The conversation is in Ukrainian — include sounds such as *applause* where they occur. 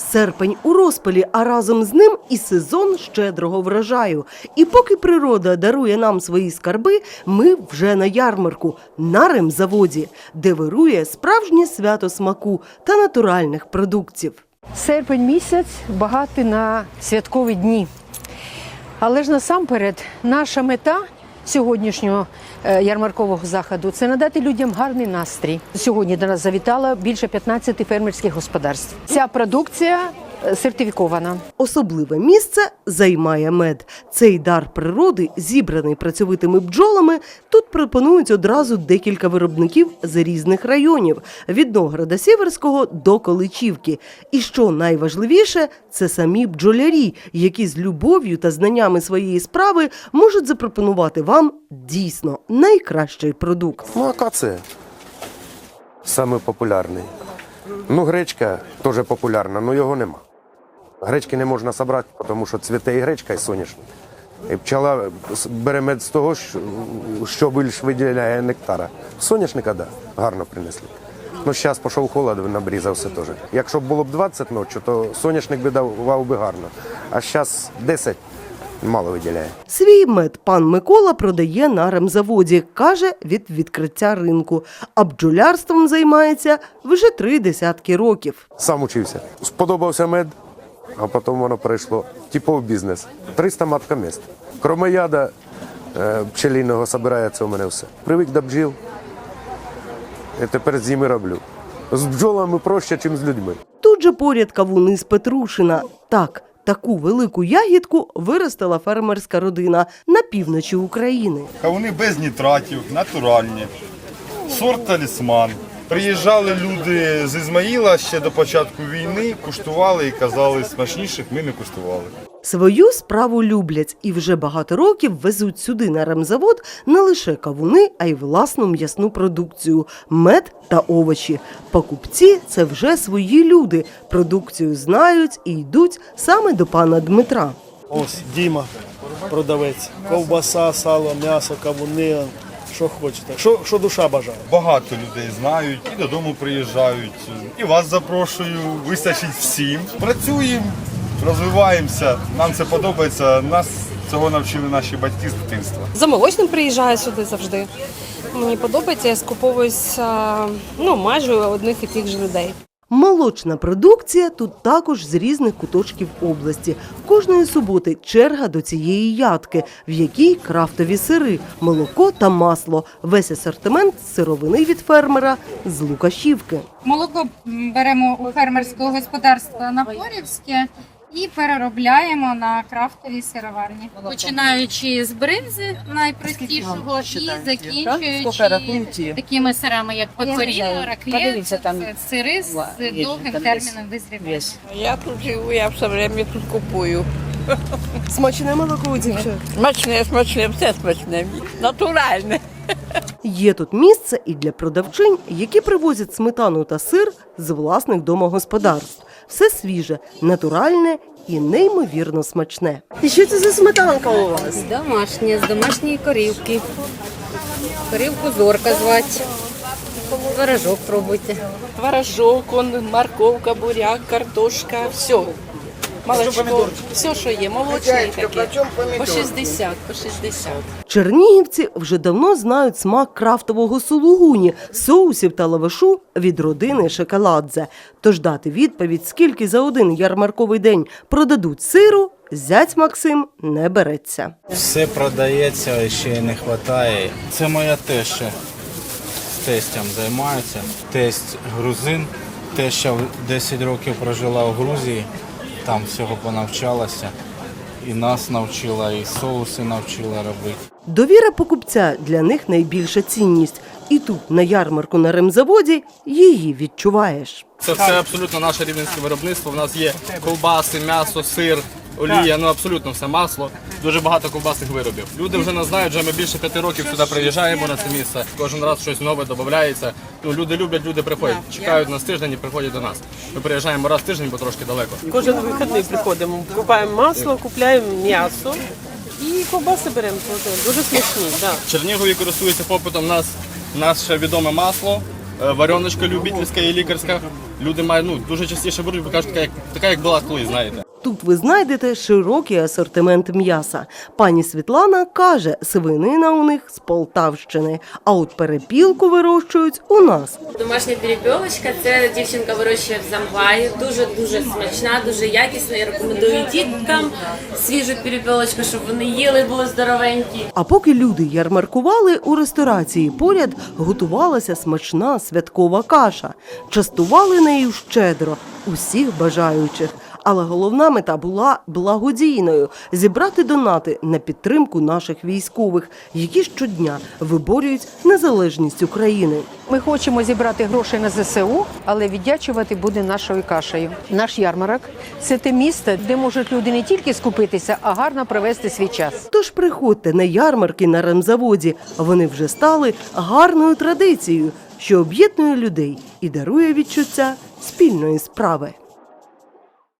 Серпень у розпалі, а разом з ним і сезон щедрого врожаю. І поки природа дарує нам свої скарби, ми вже на ярмарку на ремзаводі, де вирує справжнє свято смаку та натуральних продуктів. Серпень місяць багатий на святкові дні. Але ж насамперед наша мета сьогоднішнього е, ярмаркового заходу це надати людям гарний настрій. Сьогодні до нас завітало більше 15 фермерських господарств. Ця продукція сертифікована. Особливе місце займає мед. Цей дар природи, зібраний працьовитими бджолами, тут пропонують одразу декілька виробників з різних районів від Новгорода Сіверського до Количівки. І що найважливіше, це самі бджолярі, які з любов'ю та знаннями своєї справи можуть запропонувати вам дійсно найкращий продукт. Ну, акація. Саме популярний. Ну, гречка теж популярна, але його нема. Гречки не можна зібрати, тому що цвіте і гречка, і соняшник. І пчела бере мед з того, що, що більш виділяє нектара. Соняшника, да, гарно принесли. Ну, зараз пішов холод, набрізався теж. Якщо б було б 20 ночі, то соняшник би давав би гарно. А зараз 10 мало виділяє. Свій мед пан Микола продає на ремзаводі, каже від відкриття ринку. А бджолярством займається вже три десятки років. Сам учився. Сподобався мед, а потім воно перейшло. Типовий бізнес. 300 матка міст. Кроме яда е, пчеліного збирається у мене все. Привик до бджіл. І тепер з ними роблю. З бджолами проще, ніж з людьми. Тут же поряд кавуни з Петрушина. Так, таку велику ягідку виростила фермерська родина на півночі України. Кавуни без нітратів, натуральні. Сорт талісман. Приїжджали люди з Ізмаїла ще до початку війни, куштували і казали, смачніших ми не куштували. Свою справу люблять і вже багато років везуть сюди на ремзавод не лише кавуни, а й власну м'ясну продукцію мед та овочі. Покупці це вже свої люди. Продукцію знають і йдуть саме до пана Дмитра. Ось Діма, продавець. Ковбаса, сало, м'ясо, кавуни, що хочете. Що, що душа бажає. Багато людей знають і додому приїжджають. І вас запрошую, вистачить всім. Працюємо, розвиваємося. Нам це подобається. Нас цього навчили наші батьки з дитинства. За молочним приїжджаю сюди завжди. Мені подобається, я скуповуюся ну, майже одних і тих же людей. Молочна продукція тут також з різних куточків області. Кожної суботи черга до цієї ядки, в якій крафтові сири, молоко та масло. Весь асортимент сировини від фермера з Лукашівки. Молоко беремо у фермерського господарства Напорівське і переробляємо на крафтові сироварні. Починаючи з бринзи найпростішого і закінчуючи такими сирами, як пекоріно, раклет, сири з довгим терміном визрівання. Я тут живу, я все время тут купую. *laughs* Смачне молоко у дівчат. Смачне, смачне, все смачне. Натуральне. Є тут місце і для продавчинь, які привозять сметану та сир з власних домогосподарств. Все свіже, натуральне і неймовірно смачне. І що це за сметанка у вас? Домашня, з домашньої корівки. Корівку зорка звати. Творожок пробуйте. Творожок, он, морковка, буряк, картошка, все. Молочко, все, що є, молочні такі. По 60, по 60. Чернігівці вже давно знають смак крафтового сулугуні, соусів та лавашу від родини Шоколадзе. Тож дати відповідь, скільки за один ярмарковий день продадуть сиру, зять Максим не береться. Все продається, ще й не вистачає. Це моя теща з тестям займається. Тесть грузин. Теща 10 років прожила в Грузії, там всього понавчалася. І нас навчила, і соуси навчила робити. Довіра покупця для них найбільша цінність. І тут, на ярмарку на ремзаводі, її відчуваєш. Це все абсолютно наше рівненське виробництво. У нас є ковбаси, м'ясо, сир, олія, ну абсолютно все масло. Дуже багато ковбасних виробів. Люди вже нас знають, вже ми більше п'яти років сюди приїжджаємо на це місце. Кожен раз щось нове додається. Ну, люди люблять, люди приходять, чекають нас тиждень і приходять до нас. Ми приїжджаємо раз в тиждень, бо трошки далеко. Кожен вихідний приходимо, купуємо масло, купляємо м'ясо і ковбаси беремо. Дуже смачні, да. Чернігові користується попитом нас наше відоме масло, е, вареночка любительська і лікарська. Люди мають ну дуже частіше беруть, бо кажуть, така як така, як була колись, знаєте. Тут ви знайдете широкий асортимент м'яса. Пані Світлана каже, свинина у них з Полтавщини, а от перепілку вирощують у нас. Домашня перепілочка це дівчинка вирощує в Замглаї. Дуже дуже смачна, дуже якісна. Я рекомендую діткам свіжу перепілочку, щоб вони їли, були здоровенькі. А поки люди ярмаркували, у ресторації поряд готувалася смачна святкова каша. Частували нею щедро усіх бажаючих. Але головна мета була благодійною зібрати донати на підтримку наших військових, які щодня виборюють незалежність України. Ми хочемо зібрати гроші на ЗСУ, але віддячувати буде нашою кашею. Наш ярмарок це те місце, де можуть люди не тільки скупитися, а гарно провести свій час. Тож приходьте на ярмарки на ремзаводі. Вони вже стали гарною традицією, що об'єднує людей і дарує відчуття спільної справи.